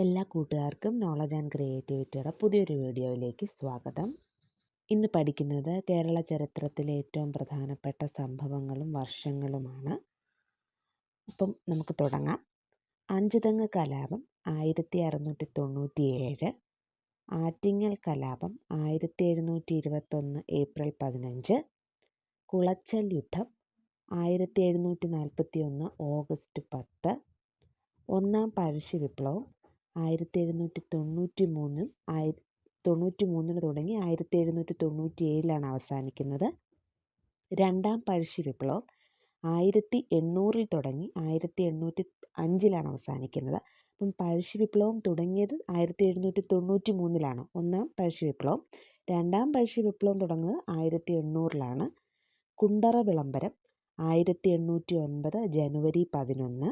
എല്ലാ കൂട്ടുകാർക്കും knowledge and ക്രിയേറ്റിവിറ്റിയുടെ പുതിയൊരു വീഡിയോയിലേക്ക് സ്വാഗതം. ഇന്ന് പഠിക്കുന്നത് കേരള ചരിത്രത്തിലെ ഏറ്റവും പ്രധാനപ്പെട്ട സംഭവങ്ങളും വർഷങ്ങളുമാണ്. അപ്പം നമുക്ക് തുടങ്ങാം. അഞ്ചുതെങ്ങ് കലാപം ആയിരത്തി അറുന്നൂറ്റി തൊണ്ണൂറ്റി ഏഴ് ആറ്റിങ്ങൽ കലാപം ആയിരത്തി എഴുന്നൂറ്റി ഇരുപത്തൊന്ന് ഏപ്രിൽ പതിനഞ്ച്. കുളച്ചൽ യുദ്ധം ആയിരത്തി എഴുന്നൂറ്റി നാൽപ്പത്തി ഒന്ന് ഓഗസ്റ്റ് പത്ത്. ഒന്നാം പഴശ്ശി വിപ്ലവം ആയിരത്തി എഴുന്നൂറ്റി തൊണ്ണൂറ്റി മൂന്നും ആയി തൊണ്ണൂറ്റി മൂന്നിന് തുടങ്ങി ആയിരത്തി എഴുന്നൂറ്റി തൊണ്ണൂറ്റി ഏഴിലാണ് അവസാനിക്കുന്നത്. രണ്ടാം പഴശ്ശി വിപ്ലവം ആയിരത്തി എണ്ണൂറിൽ തുടങ്ങി ആയിരത്തി എണ്ണൂറ്റി അഞ്ചിലാണ് അവസാനിക്കുന്നത്. അപ്പം പഴശ്ശി വിപ്ലവം തുടങ്ങിയത് ആയിരത്തി എഴുന്നൂറ്റി തൊണ്ണൂറ്റി മൂന്നിലാണ് ഒന്നാം പഴശ്ശി വിപ്ലവം. രണ്ടാം പഴശ്ശി വിപ്ലവം തുടങ്ങുന്നത് ആയിരത്തി എണ്ണൂറിലാണ് കുണ്ടറ വിളംബരം ആയിരത്തി എണ്ണൂറ്റി ഒൻപത് ജനുവരി പതിനൊന്ന്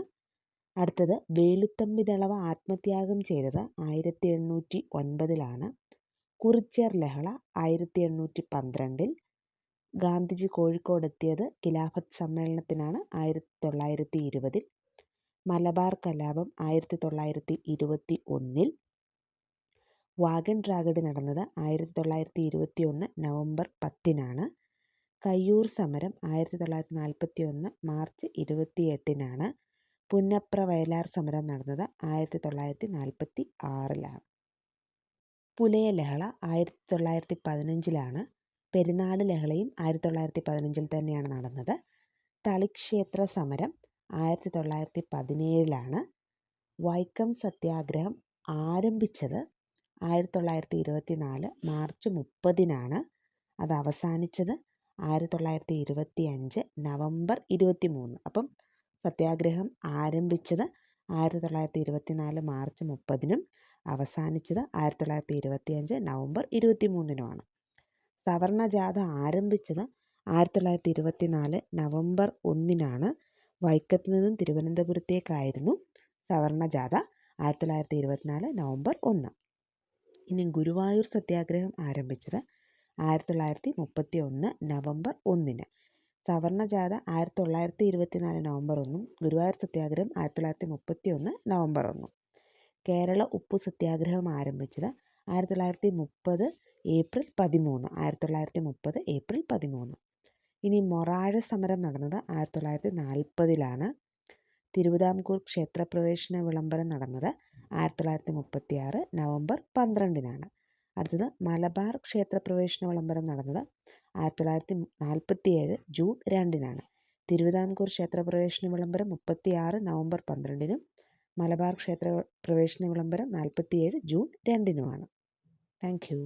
അടുത്തത് വേലുത്തമ്പി ദളവ ആത്മത്യാഗം ചെയ്തത് ആയിരത്തി എണ്ണൂറ്റി ഒൻപതിലാണ് കുറിച്യർ ലഹള ആയിരത്തി എണ്ണൂറ്റി പന്ത്രണ്ടിൽ ഗാന്ധിജി കോഴിക്കോട് എത്തിയത് ഖിലാഫത്ത് സമ്മേളനത്തിനാണ് ആയിരത്തി തൊള്ളായിരത്തി ഇരുപതിൽ മലബാർ കലാപം ആയിരത്തി തൊള്ളായിരത്തി ഇരുപത്തി ഒന്നിൽ വാഗൺ ട്രാഗഡി നടന്നത് ആയിരത്തി തൊള്ളായിരത്തി ഇരുപത്തി ഒന്ന് നവംബർ പത്തിനാണ്. കയ്യൂർ സമരം ആയിരത്തി തൊള്ളായിരത്തി നാൽപ്പത്തി ഒന്ന് മാർച്ച് ഇരുപത്തി എട്ടിനാണ് പുന്നപ്ര വയലാർ സമരം നടന്നത് ആയിരത്തി തൊള്ളായിരത്തി നാൽപ്പത്തി ആറിലാണ് പുലയ ലഹള ആയിരത്തി തൊള്ളായിരത്തി പതിനഞ്ചിലാണ് പെരുന്നാട് ലഹളയും ആയിരത്തി തൊള്ളായിരത്തി പതിനഞ്ചിൽ തന്നെയാണ് നടന്നത്. തളിക്ഷേത്ര സമരം ആയിരത്തി തൊള്ളായിരത്തി പതിനേഴിലാണ് വൈക്കം സത്യാഗ്രഹം ആരംഭിച്ചത് ആയിരത്തി തൊള്ളായിരത്തി ഇരുപത്തി നാല് മാർച്ച് മുപ്പതിനാണ്. അത് അവസാനിച്ചത് ആയിരത്തി തൊള്ളായിരത്തി ഇരുപത്തി അഞ്ച് നവംബർ ഇരുപത്തി മൂന്ന് അപ്പം സത്യാഗ്രഹം ആരംഭിച്ചത് ആയിരത്തി തൊള്ളായിരത്തി ഇരുപത്തി നാല് മാർച്ച് മുപ്പതിനും അവസാനിച്ചത് ആയിരത്തി തൊള്ളായിരത്തി ഇരുപത്തി അഞ്ച് നവംബർ ഇരുപത്തി മൂന്നിനുമാണ് സവർണ ജാഥ ആരംഭിച്ചത് ആയിരത്തി തൊള്ളായിരത്തി ഇരുപത്തി നാല് നവംബർ ഒന്നിനാണ്. വൈക്കത്ത് നിന്നും തിരുവനന്തപുരത്തേക്കായിരുന്നു സവർണ ജാഥ ആയിരത്തി തൊള്ളായിരത്തി ഇരുപത്തിനാല് നവംബർ ഒന്ന്. ഇനി ഗുരുവായൂർ സത്യാഗ്രഹം ആരംഭിച്ചത് ആയിരത്തി തൊള്ളായിരത്തി മുപ്പത്തി ഒന്ന് നവംബർ ഒന്നിന്. സവർണ ജാഥ ആയിരത്തി തൊള്ളായിരത്തി ഇരുപത്തി നാല് നവംബർ ഒന്നും ഗുരുവായൂർ സത്യാഗ്രഹം ആയിരത്തി തൊള്ളായിരത്തി മുപ്പത്തി ഒന്ന് നവംബർ ഒന്നും കേരള ഉപ്പു സത്യാഗ്രഹം ആരംഭിച്ചത് ആയിരത്തി തൊള്ളായിരത്തി മുപ്പത് ഏപ്രിൽ പതിമൂന്ന് ആയിരത്തി തൊള്ളായിരത്തി മുപ്പത് ഏപ്രിൽ പതിമൂന്ന്. ഇനി മൊറാഴ സമരം നടന്നത് ആയിരത്തി തൊള്ളായിരത്തി നാൽപ്പതിലാണ് തിരുവിതാംകൂർ ക്ഷേത്രപ്രവേശന വിളംബരം നടന്നത് ആയിരത്തി തൊള്ളായിരത്തി മുപ്പത്തി ആറ് നവംബർ പന്ത്രണ്ടിനാണ്. അടുത്തത് മലബാർ ക്ഷേത്രപ്രവേശന വിളംബരം നടന്നത് ആയിരത്തി തൊള്ളായിരത്തി നാൽപ്പത്തി ഏഴ് ജൂൺ രണ്ടിനാണ്. തിരുവിതാംകൂർ ക്ഷേത്രപ്രവേശന വിളംബരം മുപ്പത്തി ആറ് നവംബർ പന്ത്രണ്ടിനും മലബാർ ക്ഷേത്ര പ്രവേശന വിളംബരം നാൽപ്പത്തി ഏഴ് ജൂൺ രണ്ടിനുമാണ്. Thank you.